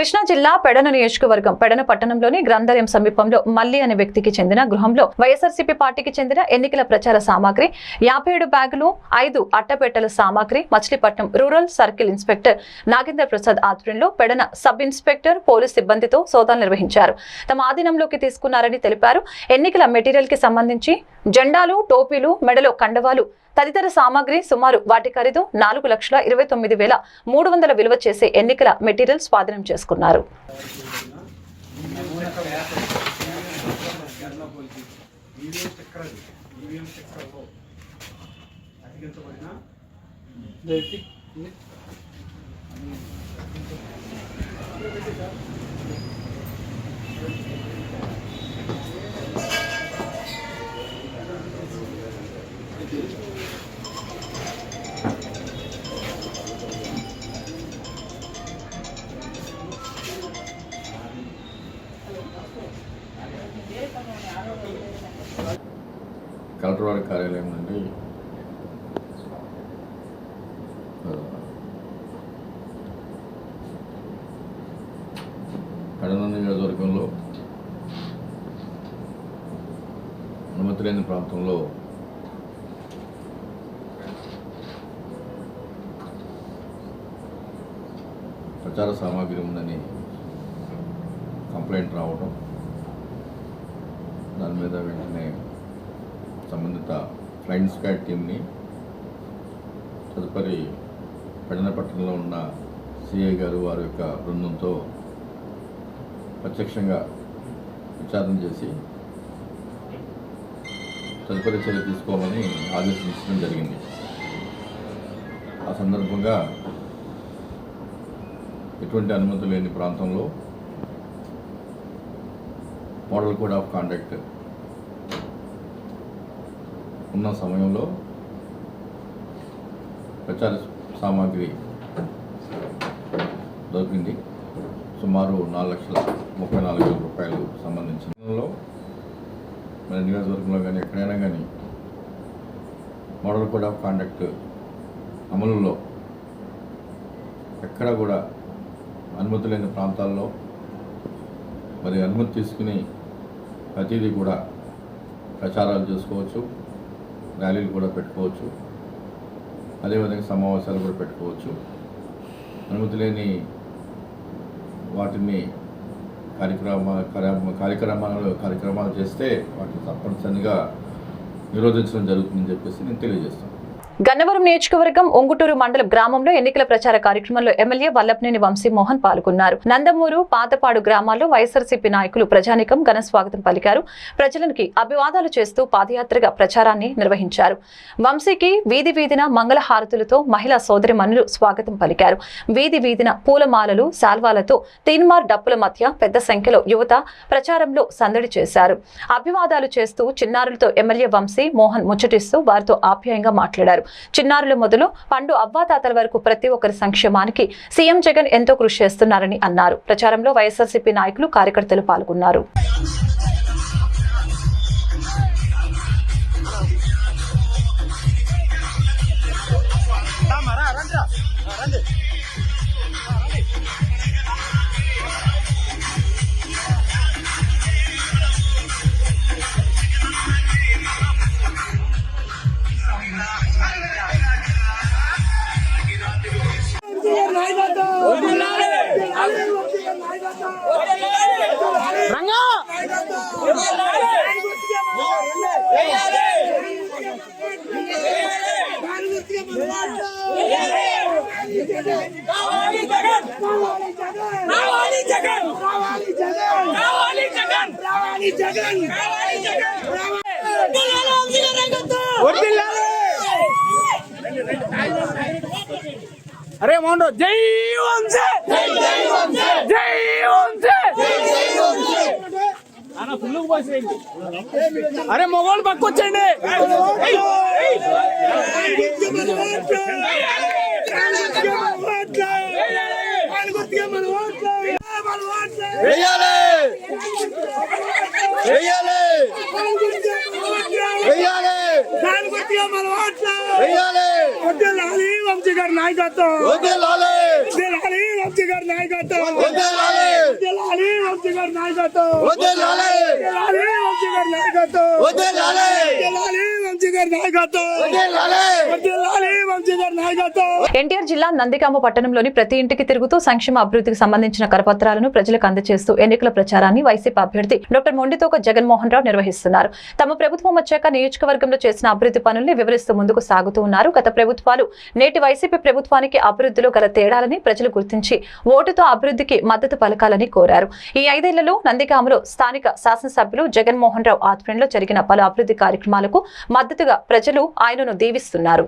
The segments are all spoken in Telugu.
కృష్ణా జిల్లా పెడన నియోజకవర్గం పెడన పట్టణంలోని గ్రంథాలయం సమీపంలో మల్లి అనే వ్యక్తికి చెందిన గృహంలో వైఎస్ఆర్సీపీ పార్టీకి చెందిన ఎన్నికల ప్రచార సామాగ్రి యాభై ఏడు బ్యాగులు ఐదు అట్టపెట్టెల సామాగ్రి Machilipatnam rural circle inspector Nagendra Prasad ఆధ్వర్యంలో పెడన సబ్ ఇన్స్పెక్టర్ పోలీస్ సిబ్బందితో సోదాలు నిర్వహించారు. తమ ఆధీనంలోకి తీసుకున్నారని తెలిపారు. ఎన్నికల మెటీరియల్కి సంబంధించి జెండాలు టోపీలు మెడలో కండవాలు తదితర సామాగ్రి సుమారు వాటి ఖరీదు నాలుగు లక్షల ఇరవై తొమ్మిది వేల మూడు వందల విలువ చేసే ఎన్నికల మెటీరియల్ స్వాధీనం చేసుకున్నారు ప్రాంతంలో. ప్రచార సామాగ్రి ఉందని కంప్లైంట్ రావడం దాని మీద వెంటనే సంబంధిత ఫ్లైన్ స్క్వాడ్ టీంని తదుపరి పెడనపట్నంలో ఉన్న సిఐ గారు వారి యొక్క బృందంతో ప్రత్యక్షంగా విచారణ చేసి తదుపరి చర్య తీసుకోమని ఆదేశించడం జరిగింది. ఆ సందర్భంగా ఎటువంటి అనుమతి లేని ప్రాంతంలో మోడల్ కోడ్ ఆఫ్ కాండక్ట్ ఉన్న సమయంలో ప్రచార సామాగ్రి దొరికింది. సుమారు నాలుగు లక్షల ముప్పై నాలుగు వేల రూపాయలు సంబంధించినలో మన నియోజకవర్గంలో కానీ ఎక్కడైనా కానీ మోడల్ కోడ్ ఆఫ్ కాండక్ట్ అమలులో ఎక్కడ కూడా అనుమతి లేని ప్రాంతాల్లో మరి అనుమతి తీసుకుని ప్రతిదీ కూడా ప్రచారాలు చేసుకోవచ్చు ర్యాలీలు కూడా పెట్టుకోవచ్చు అదేవిధంగా సమావేశాలు కూడా పెట్టుకోవచ్చు. అనుమతి లేని వాటిని కార్యక్రమ కార్య- కార్యక్రమాలు కార్యక్రమాలు చేస్తే వాటిని తప్పనిసరిగా నిరోధించడం జరుగుతుందని చెప్పేసి నేను తెలియజేస్తాను. గన్నవరం నియోజకవర్గం ఒంగుటూరు మండలం గ్రామంలో ఎన్నికల ప్రచార కార్యక్రమంలో ఎమ్మెల్యే వల్లభనేని వంశీమోహన్ పాల్గొన్నారు. నందమూరు పాతపాడు గ్రామాల్లో వైఎస్ఆర్సీపీ నాయకులు ప్రజానికం ఘన స్వాగతం పలికారు. ప్రజలకి అభివాదాలు చేస్తూ పాదయాత్రగా ప్రచారాన్ని నిర్వహించారు. వంశీకి వీధి వీధిన మంగళ హారతులతో మహిళా సోదరి మనులు స్వాగతం పలికారు. వీధి వీధిన పూలమాలలు శాల్వాలతో తీన్మార్ డప్పుల మధ్య పెద్ద సంఖ్యలో యువత ప్రచారంలో సందడి చేశారు. అభివాదాలు చేస్తూ చిన్నారులతో ఎమ్మెల్యే వంశీ మోహన్ ముచ్చటిస్తూ వారితో ఆప్యాయంగా మాట్లాడారు. చిన్నారుల మొదలు పండు అవ్వాతాతల వరకు ప్రతి ఒక్కరి సంక్షేమానికి సీఎం జగన్ ఎంతో కృషి చేస్తున్నారని అన్నారు. ప్రచారంలో వైఎస్ఆర్సీపీ నాయకులు కార్యకర్తలు పాల్గొన్నారు. కావాలి జగన్ కావాలి జగన్ కావాలి జగన్ కావాలి జగన్ కావాలి జగన్ కావాలి జగన్ అరే మౌండ్ జై వంశే! జై వంశే! అన్న ఫుల్లుకు పోసేయండి. అరే మొగోళ్ళు పక్కొచ్చండి వెయ్యాలి! వెయ్యాలి! వెయ్యాలి! దాని గుర్తిగా మనం వడ్డెలాలి వంశీ గారి నాయకత్వం. వడ్డెలాలి వంశీ గారి నాయకత్వం. వడ్డెలాలి వంశీ గారి నాయకత్వం. వడ్డెలాలి వంశీ గారి నాయకత్వం. వడ్డెలాలి వంశీ ఎన్టీఆర్ జిల్లా నందిగామ పట్టణంలోని ప్రతి ఇంటికి తిరుగుతూ సంక్షేమ అభివృద్ధికి సంబంధించిన కరపత్రాలను ప్రజలకు అందజేస్తూ ఎన్నికల ప్రచారాన్ని వైసీపీ అభ్యర్థి డాక్టర్ మొండితోక జగన్మోహన్ రావు నిర్వహిస్తున్నారు. తమ ప్రభుత్వం వచ్చాక నియోజకవర్గంలో చేసిన అభివృద్ధి పనుల్ని వివరిస్తూ ముందుకు సాగుతూ ఉన్నారు. గత ప్రభుత్వాలు నేటి వైసీపీ ప్రభుత్వానికి అభివృద్ధిలో గల తేడాలని ప్రజలు గుర్తించి ఓటుతో అభివృద్ధికి మద్దతు పలకాలని కోరారు. ఈ ఐదేళ్ళలో నందిగామలో స్థానిక శాసనసభ్యులు జగన్మోహన్ రావు ఆధ్వర్యంలో జరిగిన పలు అభివృద్ధి కార్యక్రమాలకు మద్దతుగా ప్రజలు ఆయనను దీవిస్తున్నారు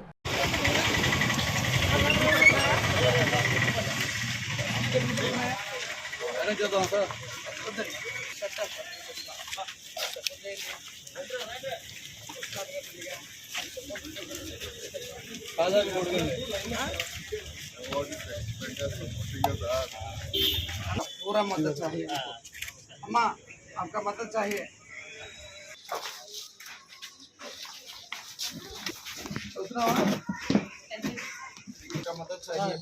पूरा मदद चाहिए अम्मा आपका मदद चाहिए दूसरा वाला? आपका मदद चाहिए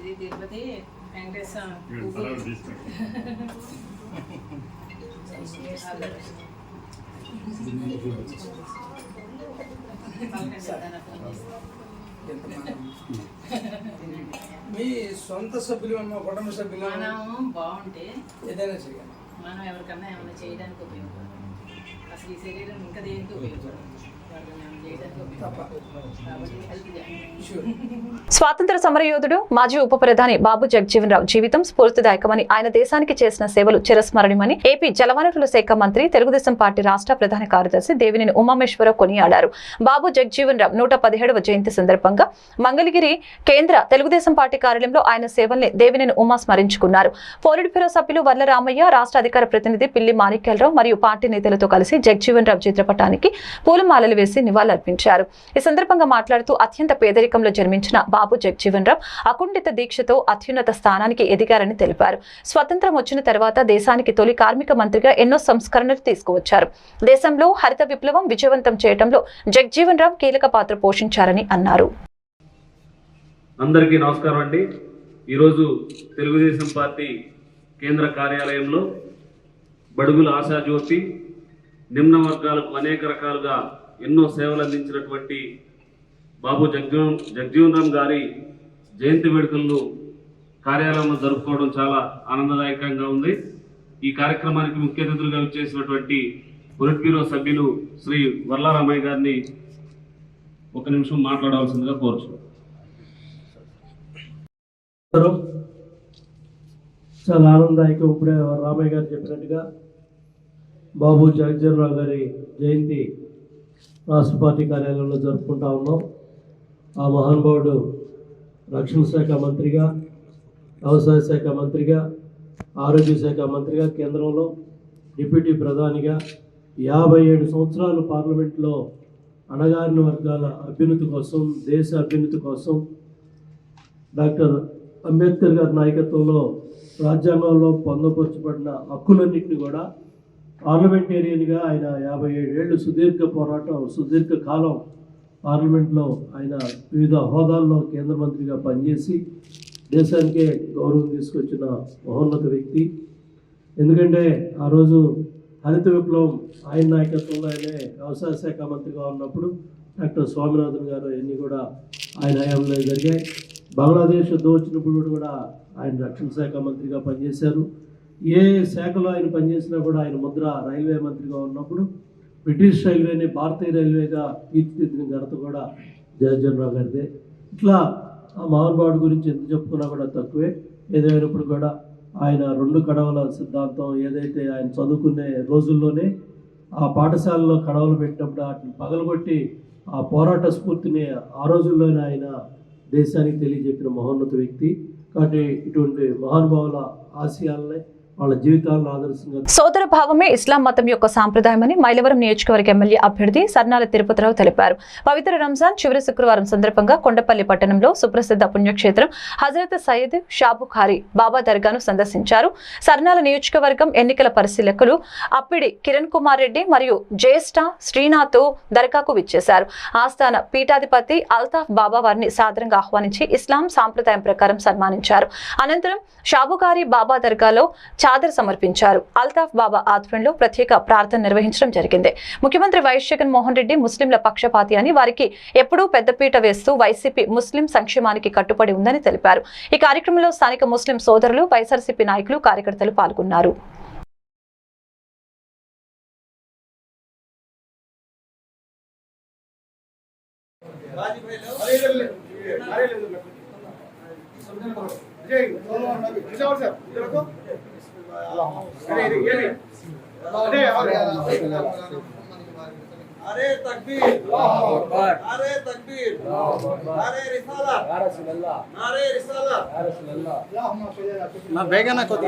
ఇది తిరుపతి వెంకటేశ్వర మీ సొంత సభ్యులు అన్న కుటుంబ సభ్యులు మనం బాగుంటే ఏదైనా చేయాలి. మనం ఎవరికన్నా ఏమైనా చేయడానికి ఉపయోగపడదు అసలు ఈ శరీరం ఇంకా దేనికి ఉపయోగపడదు? స్వాతంత్ర సమరయోధుడు మాజీ ఉప ప్రధాని బాబు జగజీవన్ రావు జీవితం స్ఫూర్తిదాయకమని ఆయన దేశానికి చేసిన సేవలు చిరస్మరణమని ఏపీ జలవనరుల శాఖ మంత్రి తెలుగుదేశం పార్టీ రాష్ట్ర ప్రధాన కార్యదర్శి దేవినేని ఉమామేశ్వరరావు కొనియాడారు. బాబు జగజీవన్ రావు నూట పదిహేడవ జయంతి సందర్భంగా మంగళగిరి కేంద్ర తెలుగుదేశం పార్టీ కార్యాలయంలో ఆయన సేవల్ని దేవినేని ఉమా స్మరించుకున్నారు. పోలిట్ బ్యూరో సభ్యులు వర్లరామయ్య రాష్ట్ర అధికార ప్రతినిధి పిల్లి మాణిక్యాలరావు మరియు పార్టీ నేతలతో కలిసి జగజీవన్ రావు చిత్రపటానికి పూలమాలలు వేసి నివాళులర్పించారు ఈ సందర్భంగా మాట్లాడుతూ అత్యంత పేదరికంలో జన్మించిన బాబు జగజీవన్ రామ్ అకుండిత దీక్షతో అత్యున్నత స్థానానికి ఎదిగారని తెలిపారు. స్వతంత్రం వచ్చిన తర్వాత దేశానికి తొలి కార్మిక మంత్రిగా ఎన్నో సంస్కరణలు తీసుకువచ్చారు. దేశంలో హరిత విప్లవం విజయవంతం చేయడంలో జగజీవన్ రామ్ కీలక పాత్ర పోషించారని అన్నారు. అందరికీ నమస్కారం అండి. ఈరోజు తెలుగుదేశం పార్టీ కేంద్ర కార్యాలయంలో బడుగుల ఆశాజ్యోతి నిమ్న వర్గాలకు అనేక రకాలుగా ఎన్నో సేవలు అందించినటువంటి బాబు జగ్జీవన్ జగ్జీవన్ రామ్ గారి జయంతి వేడుకలను కార్యాలయంలో జరుపుకోవడం చాలా ఆనందదాయకంగా ఉంది. ఈ కార్యక్రమానికి ముఖ్య అతిథులుగా విచ్చేసినటువంటి పొలిట్ బ్యూరో సభ్యులు శ్రీ వర్లారామయ్య గారిని ఒక నిమిషం మాట్లాడవలసిందిగా కోరుచు చాలా ఆనందదాయకం ఇప్పుడే రామయ్య గారు చెప్పినట్టుగా బాబు జగజ్జనరావు గారి జయంతి రాష్ట్ర పార్టీ కార్యాలయంలో జరుపుకుంటా ఉన్నాం. ఆ మహానుభావుడు రక్షణ శాఖ మంత్రిగా వ్యవసాయ శాఖ మంత్రిగా ఆరోగ్య శాఖ మంత్రిగా కేంద్రంలో డిప్యూటీ ప్రధానిగా యాభై ఏడు సంవత్సరాలు పార్లమెంట్లో అణగారిన వర్గాల అభ్యున్నతి కోసం దేశ అభ్యున్నతి కోసం డాక్టర్ అంబేద్కర్ గారి నాయకత్వంలో రాజ్యాంగంలో పొందపరచబడిన హక్కులన్నింటినీ కూడా పార్లమెంటేరియన్గా ఆయన యాభై ఏడేళ్ళు సుదీర్ఘ పోరాటం సుదీర్ఘ కాలం పార్లమెంట్లో ఆయన వివిధ హోదాల్లో కేంద్ర మంత్రిగా పనిచేసి దేశానికే గౌరవం తీసుకొచ్చిన మహోన్నత వ్యక్తి. ఎందుకంటే ఆ రోజు హరిత విప్లవం ఆయన నాయకత్వంలో ఆయనే వ్యవసాయ శాఖ మంత్రిగా ఉన్నప్పుడు డాక్టర్ స్వామినాథన్ గారు ఇవన్నీ కూడా ఆయన హయాంలో జరిగాయి. బంగ్లాదేశ్ దోచినప్పుడు కూడా ఆయన రక్షణ శాఖ మంత్రిగా పనిచేశారు. ఏ శాఖలో ఆయన పనిచేసినా కూడా ఆయన ముద్ర రైల్వే మంత్రిగా ఉన్నప్పుడు బ్రిటిష్ రైల్వేని భారతీయ రైల్వేగా తీర్చిదిద్దిన ఘనత కూడా జగజ్జన్ గారిదే. ఇట్లా ఆ మహానుభావుడి గురించి ఎంత చెప్పుకున్నా కూడా తక్కువే. ఏదైనప్పుడు కూడా ఆయన రెండు కడవల సిద్ధాంతం ఏదైతే ఆయన చదువుకునే రోజుల్లోనే ఆ పాఠశాలలో కడవలు పెట్టినప్పుడు వాటిని పగలగొట్టి ఆ పోరాట స్ఫూర్తిని ఆ రోజుల్లోనే ఆయన దేశానికి తెలియజెప్పిన మహోన్నత వ్యక్తి. కాబట్టి ఇటువంటి మహానుభావుల ఆశయాలనే వాళ్ళ జీవితాలను ఆదర్శంగా సోదర భావమే ఇస్లాం మతం యొక్క సాంప్రదాయమని మైలవరం నియోజకవర్గ ఎమ్మెల్యే అభ్యర్థి సర్నాల తిరుపతిరావు తెలిపారు. పవిత్ర రంజాన్ చివరి శుక్రవారం సందర్భంగా కొండపల్లి పట్టణంలో సుప్రసిద్ధ పుణ్యక్షేత్రం హజరత్ సయ్యద్ షాబుఖారి బాబా దర్గాను సందర్శించారు. సర్నాల నియోజకవర్గం ఎన్నికల పరిశీలకులు అప్పిడి కిరణ్ కుమార్ రెడ్డి మరియు జ్యేష్ఠ శ్రీనాథ్ దర్గాకు విచ్చేశారు. ఆస్థాన పీఠాధిపతి అల్తాఫ్ బాబా వారిని సాదరంగా ఆహ్వానించి ఇస్లాం సాంప్రదాయం ప్రకారం సన్మానించారు. అనంతరం షాబుకారి బాబా దర్గాలో చాదర్ సమర్పించారు. అల్తాఫ్ బాబా ఆధ్వర్యంలో ప్రత్యేక ప్రార్థన నిర్వహించడం జరిగింది. ముఖ్యమంత్రి వైఎస్ జగన్మోహన్ రెడ్డి ముస్లింల పక్షపాతి అని వారికి ఎప్పుడూ పెద్దపీట వేస్తూ వైసీపీ ముస్లిం సంక్షేమానికి కట్టుబడి ఉందని తెలిపారు. ఈ కార్యక్రమంలో స్థానిక ముస్లిం సోదరులు వైఎస్ఆర్సీపీ నాయకులు కార్యకర్తలు పాల్గొన్నారు. আরে তাকবীর আল্লাহু আকবার আরে তাকবীর আল্লাহু আকবার আরে রিসালাত ইয়া রাসূলুল্লাহ আরে রিসালাত ইয়া রাসূলুল্লাহ আল্লাহুম্মা সাল্লি আলা না বেগানা কোতি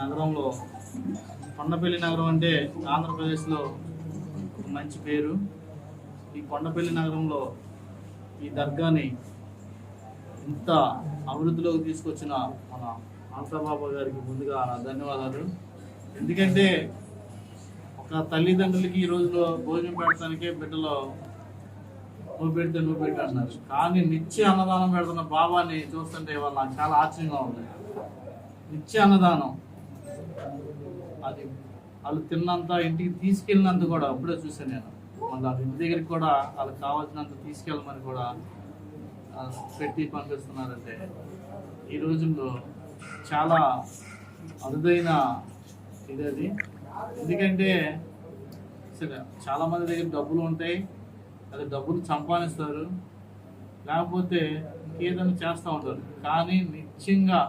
నగరంలో కొండపల్లి నగరం అంటే ఆంధ్రప్రదేశ్లో మంచి పేరు. ఈ కొండపల్లి నగరంలో ఈ దర్గాని ఇంత అభివృద్ధిలోకి తీసుకొచ్చిన మన ఆంధ్రబాబు గారికి ముందుగా నా ధన్యవాదాలు. ఎందుకంటే ఒక తల్లిదండ్రులకి ఈ రోజులో భోజనం పెట్టడానికే బిడ్డలో నువ్వు పెడితే నువ్వు పెట్టి అంటున్నారు. కానీ నిత్య అన్నదానం పెడుతున్న బాబాని చూస్తుంటే ఇవాళ నాకు చాలా ఆశ్చర్యంగా ఉంది. నిత్య అన్నదానం అది వాళ్ళు తిన్నంత ఇంటికి తీసుకెళ్ళినంత కూడా అప్పుడే చూసాను నేను. మళ్ళీ వాళ్ళ ఇంటి దగ్గరికి కూడా వాళ్ళకి కావాల్సినంత తీసుకెళ్ళమని కూడా పెట్టి పంపిస్తున్నారంటే ఈ రోజుల్లో చాలా అరుదైన ఇది అది. ఎందుకంటే సరే చాలా మంది దగ్గర డబ్బులు ఉంటాయి అది డబ్బులు సంపాదిస్తారు లేకపోతే ఇంకేదైనా చేస్తూ ఉంటారు. కానీ నిత్యంగా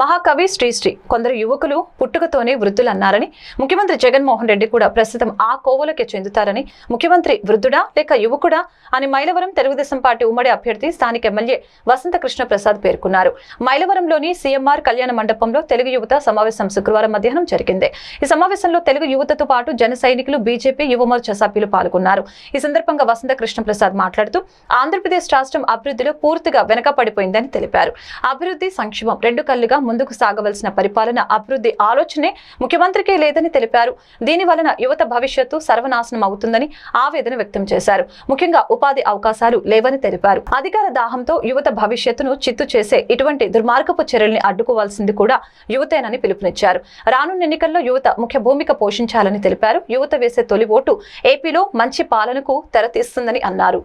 మహాకవి శ్రీశ్రీ కొందరు యువకులు పుట్టుకతోనే వృద్ధులు అన్నారని ముఖ్యమంత్రి జగన్మోహన్ రెడ్డి కూడా ప్రస్తుతం ఆ కోవలకే చెందుతారని ముఖ్యమంత్రి వృద్ధుడా లేక యువకుడా అని మైలవరం తెలుగుదేశం పార్టీ ఉమ్మడి అభ్యర్థి స్థానిక ఎమ్మెల్యే వసంత కృష్ణ ప్రసాద్ పేర్కొన్నారు. మైలవరంలోని సీఎంఆర్ కళ్యాణ మండపంలో తెలుగు యువత సమావేశం శుక్రవారం మధ్యాహ్నం జరిగింది. ఈ సమావేశంలో తెలుగు యువతతో పాటు జన సైనికులు బీజేపీ యువమోర్చా సభ్యులు పాల్గొన్నారు. ఈ సందర్భంగా వసంత కృష్ణ ప్రసాద్ మాట్లాడుతూ ఆంధ్రప్రదేశ్ రాష్ట్రం అభివృద్ధిలో పూర్తిగా వెనకపడిపోయిందని తెలిపారు. అభివృద్ధి సంక్షేమం రెండు కళ్ళుగా ముందుకు సాగవలసిన పరిపాలన అభివృద్ధి ఆలోచనే ముఖ్యమంత్రికే లేదని తెలిపారు. దీని వలన యువత భవిష్యత్తు సర్వనాశనం అవుతుందని ఆవేదన వ్యక్తం చేశారు. ముఖ్యంగా ఉపాధి అవకాశాలు లేవని తెలిపారు. అధికార దాహంతో యువత భవిష్యత్తును చిత్తు చేసే ఇటువంటి దుర్మార్గపు చర్యల్ని అడ్డుకోవాల్సింది కూడా యువతేనని పిలుపునిచ్చారు. రానున్న ఎన్నికల్లో యువత ముఖ్య భూమిక పోషించాలని తెలిపారు. యువత వేసే తొలి ఓటు ఏపీలో మంచి పాలనకు తెరతీస్తుందని అన్నారు.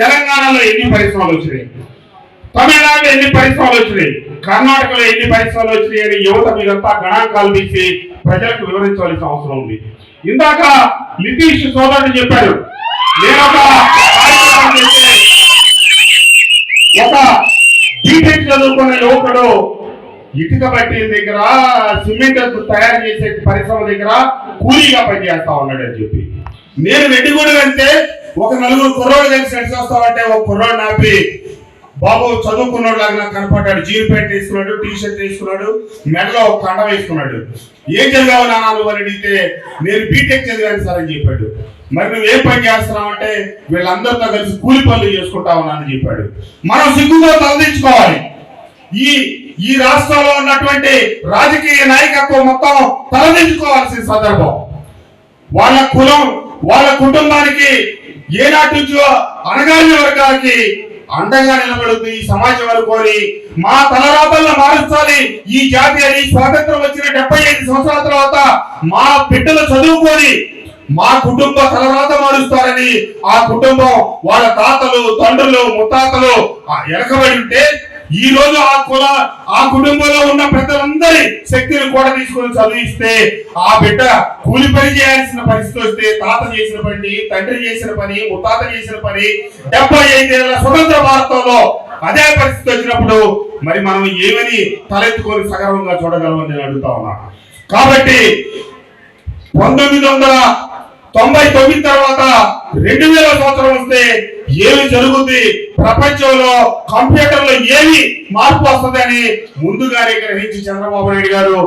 తెలంగాణలో ఎన్ని పరిశ్రమలు వచ్చినాయి? తమిళనాడులో ఎన్ని పరిశ్రమలు వచ్చినాయి? కర్ణాటకలో ఎన్ని పరిశ్రమలు వచ్చినాయి అని యువత మీరంతా గణాంకాలు తీసి ప్రజలకు వివరించవలసిన అవసరం ఉంది. ఇందాక నితీష్ సోదరుడు చెప్పారు ఒక బీటెక్ చదువుకున్న యువకుడు ఇటుక బట్టి దగ్గర సిమెంట్ తయారు చేసే పరిశ్రమ దగ్గర కూలీగా పనిచేస్తా ఉన్నాడు అని చెప్పి. నేను రెడ్డిగూడ వెళ్తే ఒక నలుగురు కుర్రోడు కలిసి నడిచి వస్తామంటే ఒక కుర్రోడు నాపి బాబు చదువుకున్నాడు లాగా నాకు కనపడ్డాడు. జీన్ ప్యాంట్ వేసుకున్నాడు టీ షర్ట్ వేసుకున్నాడు మెడలో ఒక కండ వేసుకున్నాడు. ఏం చదివావు నాన్న నువ్వు అని అడిగితే నేను బీటెక్ చదివాను సార్ అని చెప్పాడు. మరి నువ్వు ఏం పని చేస్తున్నావు అంటే వీళ్ళందరితో కలిసి కూలి పనులు చేసుకుంటావు నాన్న చెప్పాడు. మనం సిగ్గుతో తలదించుకోవాలి. ఈ ఈ రాష్ట్రంలో ఉన్నటువంటి రాజకీయ నాయకత్వం మొత్తం తలదించుకోవాల్సిన సందర్భం. వాళ్ళ కులం వాళ్ళ కుటుంబానికి ఏనాటి నుంచో అణగారిన వర్గాలకి అండగా నిలబడుతూ ఈ సమాజం అనుకోని మా తలరాతల్లో మారుస్తాలి ఈ జాతి అని స్వాతంత్రం వచ్చిన డెబ్బై ఐదు సంవత్సరాల తర్వాత మా బిడ్డలు చదువుకొని మా కుటుంబ తలరాత మారుస్తారని ఆ కుటుంబం వాళ్ళ తాతలు తండ్రులు ముత్తాతలు ఆ వెనకబడి ఉంటే ఈ రోజు ఆ కుల ఆ కుటుంబంలో ఉన్న పెద్దలందరి శక్తిని కూడా తీసుకొని చదివిస్తే ఆ బిడ్డ కూలి పని చేయాల్సిన పరిస్థితి వస్తే తాత చేసిన పని తండ్రి చేసిన పని ముత్తాత చేసిన పని డెబ్బై ఐదేళ్ళ స్వతంత్ర భారతంలో అదే పరిస్థితి వచ్చినప్పుడు మరి మనం ఏమని తలెత్తుకొని సగర్వంగా చూడగలమని నేను అడుగుతా ఉన్నా. కాబట్టి పంతొమ్మిది వందల తొంభై తొమ్మిది తర్వాత రెండు వేల సంవత్సరం వస్తే ఏమి జరుగుతుంది ప్రపంచంలో కంప్యూటర్లో ఏమి మార్పు వస్తుందని ముందుగానే గ్రహించి చంద్రబాబు నాయుడు గారు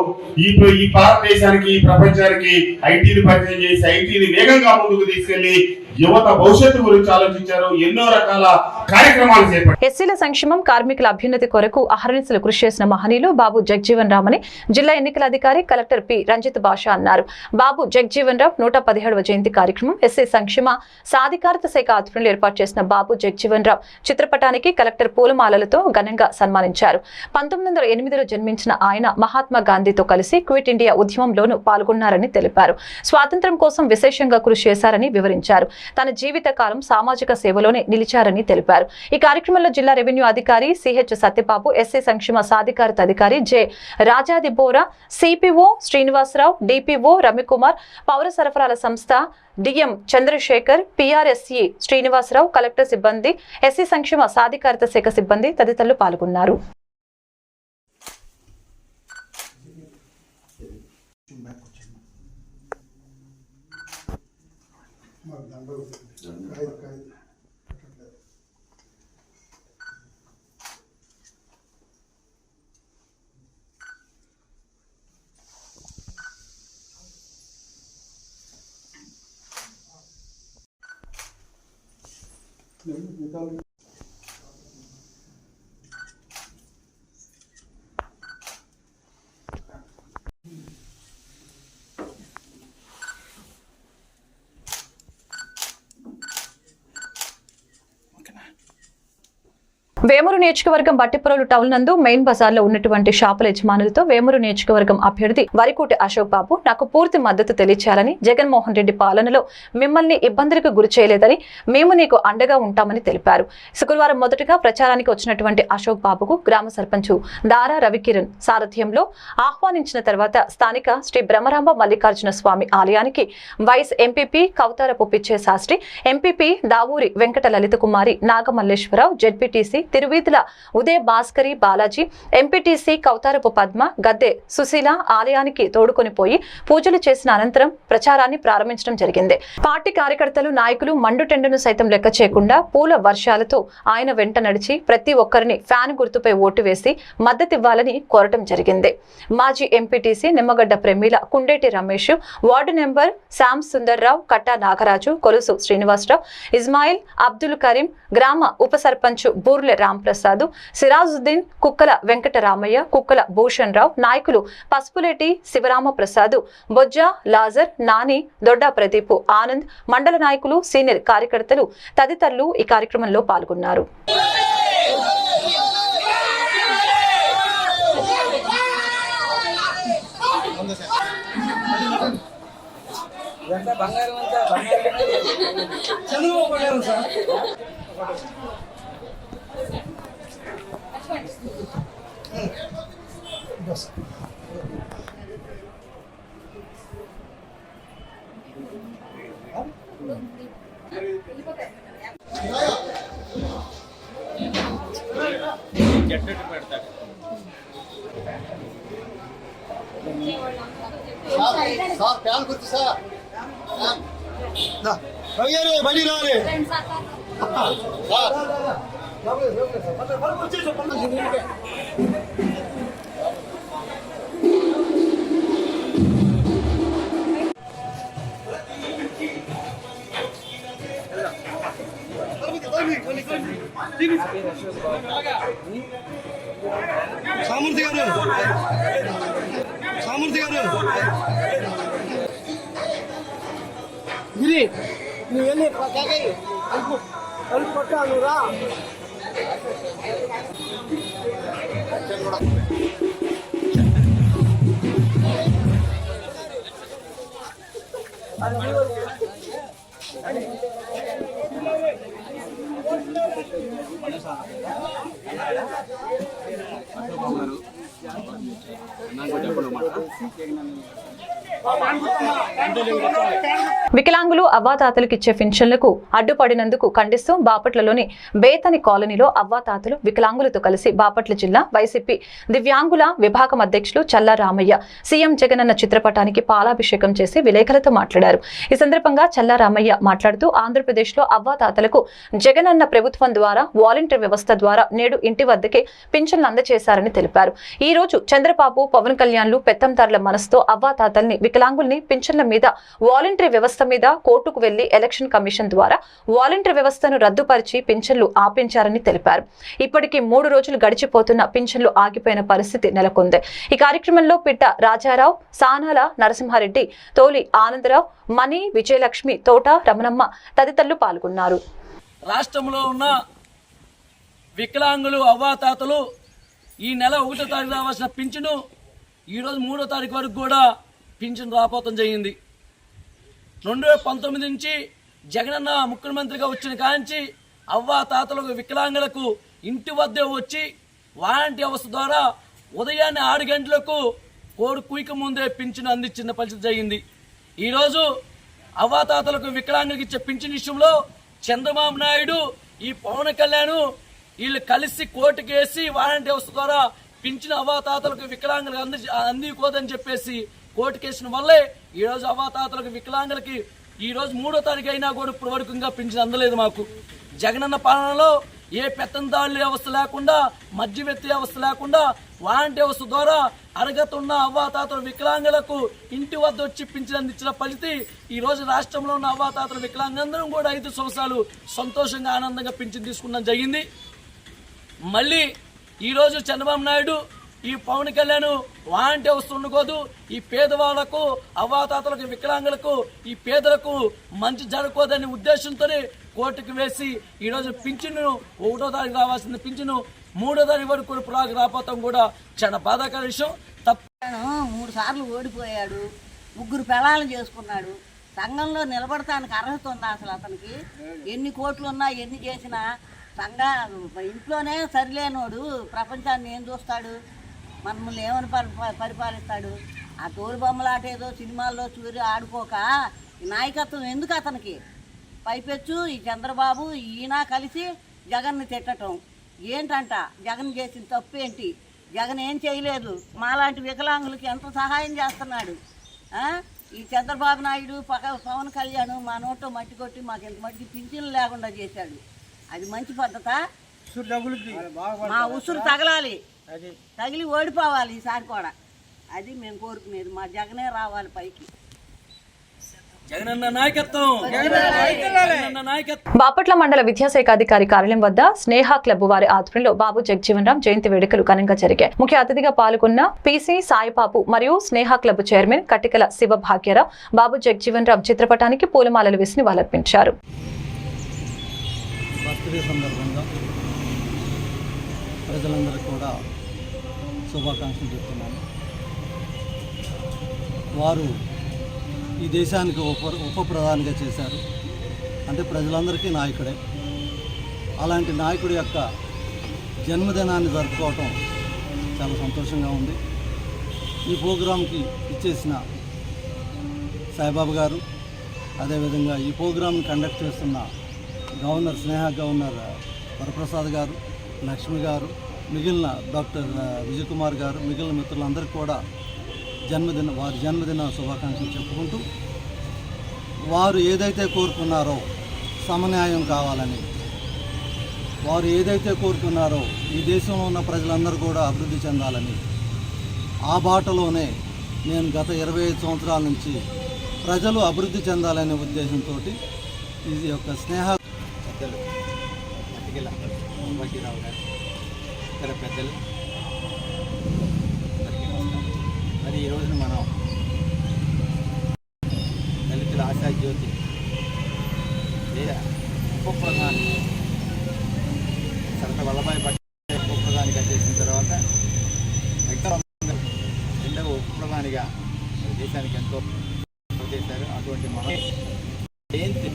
ఇప్పుడు ఈ భారతదేశానికి ఈ ప్రపంచానికి ఐటీని పరిచయం చేసి ఐటీని వేగంగా ముందుకు తీసుకెళ్ళి యువత భవిష్యత్తు గురించి ఆలోచించారు. ఎన్నో రకాల కార్యక్రమాలు చేపట్టారు. ఎస్సీల సంక్షేమం కార్మికుల అభ్యున్నతి కొరకు అహర్నిశలు కృషి చేసిన మహనీయులు బాబు జగ్జీవన్ రామ్ అని జిల్లా ఎన్నికల అధికారి కలెక్టర్ పి. రంజిత్ బాషా అన్నారు. బాబు జగ్జీవన్ రామ్ నూట పదిహేడవ జయంతి కార్యక్రమం ఎస్సీ సంక్షేమ సాధికారత శాఖ ఆధ్వర్యంలో ఏర్పాటు చేసిన బాబు జగ్జీవన్ రామ్ చిత్రపటానికి కలెక్టర్ పూలమాలలతో ఘనంగా సన్మానించారు. పంతొమ్మిది వందల ఎనిమిదిలో జన్మించిన ఆయన మహాత్మా గాంధీతో కలిసి క్విట్ ఇండియా ఉద్యమంలోనూ పాల్గొన్నారని తెలిపారు. స్వాతంత్ర్యం కోసం విశేషంగా కృషి చేశారని వివరించారు. తన జీవిత కాలం సామాజిక సేవలోనే నిలిచారని తెలిపారు. ఈ కార్యక్రమంలో జిల్లా రెవెన్యూ అధికారి సిహెచ్ సత్యబాబు ఎస్సీ సంక్షేమ సాధికారత అధికారి J Rajadi Bora CPO Srinivasarao DPO Ravikumar పౌర సరఫరాల సంస్థ DM Chandrasekhar PRSE Srinivasarao collector సిబ్బంది ఎస్సీ సంక్షేమ సాధికారత శాఖ సిబ్బంది తదితరులు పాల్గొన్నారు. Então, వేమూరు నియోజకవర్గం బట్టిపురలు టౌన్ నందు మెయిన్ బజార్లో ఉన్నటువంటి షాపుల యజమానులతో వేమూరు నియోజకవర్గం అభ్యర్థి వరికోటి అశోక్ బాబు నాకు పూర్తి మద్దతు తెలియచేయాలని జగన్మోహన్ రెడ్డి పాలనలో మిమ్మల్ని ఇబ్బందులకు గురి చేయలేదని మేము నీకు అండగా ఉంటామని తెలిపారు. శుక్రవారం మొదటగా ప్రచారానికి వచ్చినటువంటి అశోక్ బాబుకు గ్రామ సర్పంచ్ దారా రవికిరణ్ సారథ్యంలో ఆహ్వానించిన తర్వాత స్థానిక శ్రీ బ్రహ్మరాంబ మల్లికార్జున స్వామి ఆలయానికి vice MPP Kautharapu Pichhe Sastry MPP Davuri Venkata Lalitha Kumari Nagamalleswararao ZPTC Thiruveedhula Udaya Bhaskari Balaji MPTC Kautharapu Padma Gadde Susheela ఆలయానికి తోడుకొని పోయి పూజలు చేసిన అనంతరం ప్రచారాన్ని ప్రారంభించడం జరిగింది. పార్టీ కార్యకర్తలు నాయకులు మండుటెండును సైతం లెక్క చేయకుండా పూల వర్షాలతో ఆయన వెంట నడిచి ప్రతి ఒక్కరిని ఫ్యాన్ గుర్తుపై ఓటు వేసి మద్దతివ్వాలని కోరటం జరిగింది. మాజీ MPTC Nimmagadda Premeela Kundeti Ramesh ward number Shyam Sundarrao Katta Nagaraju Kolusu Srinivasarao Ismail Abdul Karim గ్రామ ఉప సర్పంచ్ బూర్లె రాంప్రసాద్ సిరాజుద్దీన్ కుక్కల వెంకటరామయ్య కుక్కల భూషణ్ రావు నాయకులు పసుపులేటి శివరామ ప్రసాద్ బొజ్జ లాజర్ నాని దొడ్డ ప్రదీప్ ఆనంద్ మండల నాయకులు సీనియర్ కార్యకర్తలు తదితరులు ఈ కార్యక్రమంలో పాల్గొన్నారు. సార్. Mendoza. గిరి నువ్వు వెళ్ళి కాకాయి అల్పు పట్టాను రా వికలాంగులు అవ్వాతాతలకు ఇచ్చే పెన్షన్లకు అడ్డుపడినందుకు ఖండిస్తూ బాపట్లలోని బేతని కాలనీలో అవ్వాతాతలు వికలాంగులతో కలిసి బాపట్ల జిల్లా వైసీపీ దివ్యాంగుల విభాగం అధ్యక్షులు చల్లా రామయ్య సీఎం జగనన్న చిత్రపటానికి పాలాభిషేకం చేసి విలేకరులతో మాట్లాడారు. ఈ సందర్భంగా చల్లా రామయ్య మాట్లాడుతూ ఆంధ్రప్రదేశ్లో అవ్వాతాతలకు జగనన్న ప్రభుత్వం ద్వారా వాలంటీర్ వ్యవస్థ ద్వారా నేడు ఇంటి వద్దకే పింఛన్లు అందజేశారని తెలిపారు. ఈ రోజు చంద్రబాబు పవన్ కళ్యాణ్లు పెత్తందారుల మనసుతో అవ్వాతాతల్ని వికలాంగుల్ని పింఛన్ల మీద వాలంటరీ వ్యవస్థ మీద కోర్టుకు వెళ్ళి ఎలక్షన్ కమిషన్ ద్వారా వాలంటరీ వ్యవస్థను రద్దుపరిచి పింఛన్లు ఆపించారని తెలిపారు. ఇప్పటికీ మూడు రోజులు గడిచిపోతున్న పింఛన్లు ఆగిపోయిన పరిస్థితి నెలకొంది. ఈ కార్యక్రమంలో పిట్ట రాజారావు సానాల నరసింహారెడ్డి తోలి ఆనందరావు మణి విజయలక్ష్మి తోట రమణమ్మ తదితరులు పాల్గొన్నారు. రాష్ట్రంలో ఉన్న వికలాంగులు అవ్వాతాతలు ఈ నెల ఒకటో తారీఖు రావాల్సిన పింఛను ఈరోజు మూడో తారీఖు వరకు కూడా పింఛను రాపోతం జరిగింది. రెండు వేల పంతొమ్మిది నుంచి జగనన్న ముఖ్యమంత్రిగా వచ్చిన కాంచి అవ్వ తాతలకు వికలాంగులకు ఇంటి వద్దే వచ్చి వారంటీ వ్యవస్థ ద్వారా ఉదయాన్నే ఆరు గంటలకు కోడి కుయిక ముందే పింఛను అందించిన పరిస్థితి జరిగింది. ఈరోజు అవ్వాతాతలకు వికలాంగులకు ఇచ్చే పింఛన్ విషయంలో చంద్రబాబు నాయుడు ఈ పవన్ కళ్యాణ్ వీళ్ళు కలిసి కోర్టుకేసి వారంటీ వ్యవస్థ ద్వారా పింఛన్ అవ్వాతాతలకు వికలాంగులకు అంది అందికోదని చెప్పేసి కోర్టు వేసిన వల్లే ఈ రోజు వికలాంగులకి ఈ రోజు మూడో తారీఖు అయినా కూడా ఇప్పుడు వరకు ఇంకా పింఛన్ అందలేదు మాకు. జగనన్న పాలనలో ఏ పెత్తందారుల వ్యవస్థ లేకుండా మధ్యవర్తి వ్యవస్థ లేకుండా వాలంటీ వ్యవస్థ ద్వారా అరగతున్న ఉన్న అవ్వాతాతల వికలాంగులకు ఇంటి వద్ద వచ్చి పింఛన్ అందించిన పరిస్థితి ఈ రోజు రాష్ట్రంలో ఉన్న అవ్వాతాతల వికలాంగులందరం కూడా ఐదు సంవత్సరాలు సంతోషంగా ఆనందంగా పింఛన్ తీసుకున్నాం జరిగింది. మళ్ళీ ఈరోజు చంద్రబాబు నాయుడు ఈ పవన్ కళ్యాణ్ వాంటే వస్తుండకూడదు ఈ పేదవాళ్ళకు అవాతాతలకు వికలాంగులకు ఈ పేదలకు మంచి జరగకూడదనే ఉద్దేశంతోనే కోర్టుకు వేసి ఈరోజు పింఛను ఒకటో తారీఖు రావాల్సిన పింఛను మూడో తారీఖు వరకు కూడా పురాకు రాపోతాం కూడా చాలా బాధాకర విషయం. తప్ప మూడు సార్లు ఓడిపోయాడు. ముగ్గురు పెళాలను చేసుకున్నాడు. సంఘంలో నిలబడటానికి అర్హత ఉందా అసలు అతనికి? ఎన్ని కోట్లు ఉన్నా ఎన్ని చేసినా సంఘ ఇంట్లోనే సరిలేనోడు. ప్రపంచాన్ని ఏం చూస్తాడు? మనల్ని ఏమని పరిపాలిస్తాడు? ఆ తోలు బొమ్మలాట ఏదో సినిమాల్లో చూరి ఆడుకోక నాయకత్వం ఎందుకు అతనికి? పైపెచ్చు ఈ చంద్రబాబు ఈయన కలిసి జగన్ని తిట్టటం. ఏంటంట? జగన్ చేసిన తప్పు ఏంటి జగన్ ఏం చేయలేదు? మాలాంటి వికలాంగులకి ఎంత సహాయం చేస్తున్నాడు? ఈ చంద్రబాబు నాయుడు పక పవన్ కళ్యాణ్ మా నోట్లో మట్టి కొట్టి మాకు ఇంత మట్టికి పింఛన్లు లేకుండా చేశాడు. అది మంచి పద్ధత? మా ఉసురు తగలాలి. తగిలి ఓడిపోవాలి ఈసారి కూడా. అది మేము కోరుకునేది. మా జగనే రావాలి పైకి. జగనన్న నాయకత్వం. జగనన్న నాయకత్వం. బాపట్ల మండల విద్యాశాఖ అధికారి కార్యాలయం వద్ద స్నేహ క్లబ్ వారి ఆధ్వర్యంలో బాబు జగజీవన్ రామ్ జయంతి వేడుకలు ఘనంగా జరిగాయి. ముఖ్య అతిథిగా పాల్గొన్న పీసీ సాయిబాబు మరియు స్నేహ క్లబ్ చైర్మన్ కట్టికల శివ భాగ్యరావు బాబు జగజీవన్ రామ్ చిత్రపటానికి పూలమాలలు వేసి నివాళులర్పించారు. ప్రజలందరికీ కూడా శుభాకాంక్షలు చెప్తున్నాను. వారు ఈ దేశానికి ఉప ఉప ప్రధానిగా చేశారు. అంటే ప్రజలందరికీ నాయకుడే. అలాంటి నాయకుడి యొక్క జన్మదినాన్ని జరుపుకోవటం చాలా సంతోషంగా ఉంది. ఈ ప్రోగ్రాంకి ఇచ్చేసిన సాయిబాబా గారు అదేవిధంగా ఈ ప్రోగ్రాంని కండక్ట్ చేస్తున్న గవర్నర్ స్నేహ గవర్నర్ వరప్రసాద్ గారు లక్ష్మి గారు మిగిలిన డాక్టర్ విజయ్ కుమార్ గారు మిగిలిన మిత్రులందరికీ కూడా జన్మదిన వారి జన్మదిన శుభాకాంక్షలు చెప్పుకుంటూ వారు ఏదైతే కోరుకున్నారో సమన్యాయం కావాలని వారు ఏదైతే కోరుతున్నారో ఈ దేశంలో ఉన్న ప్రజలందరూ కూడా అభివృద్ధి చెందాలని ఆ బాటలోనే నేను గత ఇరవై ఐదు సంవత్సరాల నుంచి ప్రజలు అభివృద్ధి చెందాలనే ఉద్దేశంతో ఇది యొక్క స్నేహ పెద్దలు గారు ఇతర పెద్దలు. మరి ఈరోజు మనం దళితుల ఆశా జ్యోతి లేదా ఉప ప్రధాని సరత వల్లభాయ్ పటేల్ ఉప ప్రధానిగా చేసిన తర్వాత మిగతా రెండవ ఉప ప్రధానిగా మన దేశానికి ఎంతో చేశారు. అటువంటి మన జయంతి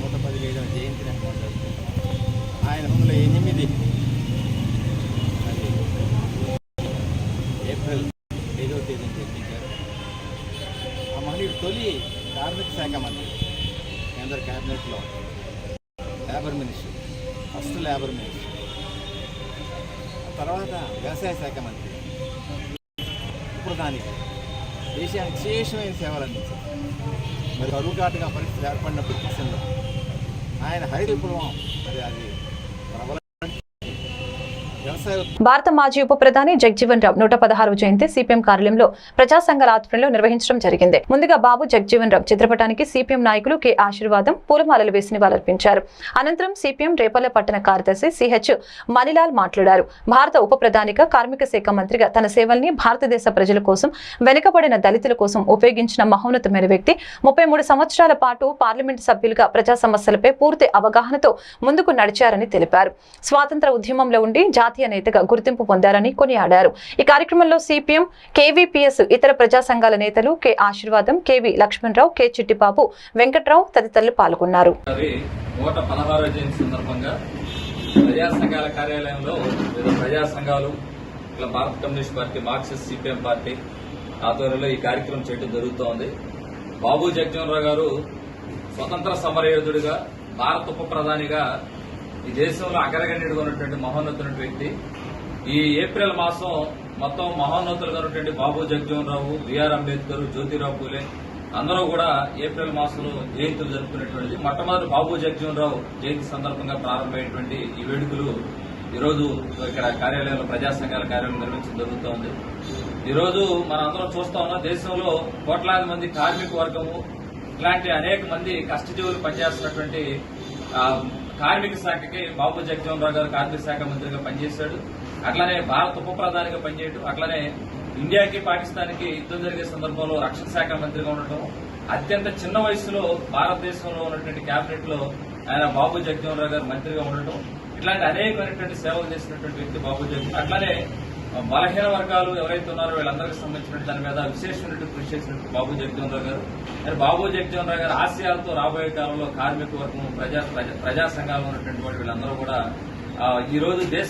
నూట పదిహేడవ జయంతిని మనం ఆయన వందల ఎనిమిది వ్యవసాయ శాఖ మంత్రి. ఇప్పుడు దానికి దేశానికి విశేషమైన సేవలు అందించారు. మరి కరువుకాటుగా పరిస్థితి ఏర్పడినప్పుడు దేశంలో ఆయన హరిత విప్లవం మరి అది ప్రబల భారత మాజీ ఉప ప్రధాని జగ్జీవన్ రామ్ నూట పదహారు జయంతి సిపిఎం కార్యాలయంలో ప్రజా సంఘాల ఆధ్వర్యంలో నిర్వహించడం జరిగింది. ముందుగా బాబు జగ్జీవన్ రామ్ చిత్రపటానికి సిపిఎం నాయకులు కె ఆశీర్వాదం పూలమాలలు వేసి నివాళులర్పించారు. అనంతరం సిపిఎం రేపల్లె పట్టణ కార్యదర్శి సిహెచ్ మణిలాల్ మాట్లాడారు. భారత ఉప ప్రధానిగా కార్మిక శాఖ మంత్రిగా తన సేవల్ని భారతదేశ ప్రజల కోసం వెనుకబడిన దళితుల కోసం ఉపయోగించిన మహోన్నతమైన వ్యక్తి ముప్పై మూడు సంవత్సరాల పాటు పార్లమెంట్ సభ్యులుగా ప్రజా సమస్యలపై పూర్తి అవగాహనతో ముందుకు నడిచారని తెలిపారు. స్వాతంత్ర ఉద్యమంలో ఉండి జాతీయ నేతగా గుర్తింపు పొందారని కొనియాడారు. ఈ కార్యక్రమంలో సిపిఎం కేవీపీఎస్ ఇతర ప్రజా సంఘాల నేతలు K Aseervadam KV Lakshmanarao K Chittibabu Venkatrao తదితరులు పాల్గొన్నారు. ప్రజా సంఘాల కార్యాలయంలో ప్రజా సంఘాలు ఇలా భారత communist party Marxist CPM party ఆధ్వర్యంలో ఈ కార్యక్రమం చేయడం జరుగుతోంది. బాబు జగజీవనరావు గారు స్వతంత్ర సమరయోధుడిగా భారత ఉప ప్రధానిగా ఈ దేశంలో అగ్రగణ్యుడిగా ఉన్నటువంటి మహోన్నతున్న వ్యక్తి. ఈ ఏప్రిల్ మాసం మొత్తం మహోన్నతులుగా ఉన్నటువంటి బాబు జగజీవన్ రావు బిఆర్ అంబేద్కర్ జ్యోతిరావు పూలే అందరూ కూడా ఏప్రిల్ మాసంలో జయంతులు జరుపుకునేటువంటిది. మొట్టమొదటి బాబు జగజీవన్ రావు జయంతి సందర్భంగా ప్రారంభమైనటువంటి ఈ వేడుకలు ఈరోజు ఇక్కడ కార్యాలయంలో ప్రజా సంఘాల కార్యాలయం నిర్వహించడం జరుగుతోంది. ఈరోజు రోజు అందరం చూస్తా ఉన్నాం దేశంలో కోట్లాది మంది కార్మిక వర్గము ఇలాంటి అనేక మంది కష్టజీవులు పనిచేస్తున్నటువంటి కార్మిక శాఖకి బాబు జగజీవన్ రావు గారు కార్మిక శాఖ మంత్రిగా పనిచేశాడు. అట్లానే భారత ఉప ప్రధానిగా పనిచేయడం అట్లానే ఇండియాకి పాకిస్తాన్కి యుద్దం జరిగే సందర్భంలో రక్షణ శాఖ మంత్రిగా ఉండటం అత్యంత చిన్న వయసులో భారతదేశంలో ఉన్నటువంటి కేబినెట్లో ఆయన బాబు జగజీవన్ రావు గారు మంత్రిగా ఉండటం ఇట్లాంటి అనేకమైనటువంటి సేవలు చేసినటువంటి వ్యక్తి బాబు జగన్. అట్లానే బలహీన వర్గాలు ఎవరైతే ఉన్నారో వీళ్ళందరికీ సంబంధించిన దాని మీద విశేషమైనటువంటి కృషి చేసినట్టు బాబు జగజీవన్ రావు గారు. మరి బాబు జగజీవన్ రావు గారు ఆశయాలతో రాబోయే కాలంలో కార్మిక వర్గం ప్రజా ప్రజా- ప్రజా సంఘాలు ఉన్నటువంటి వీళ్ళందరూ కూడా ఈ రోజు దేశ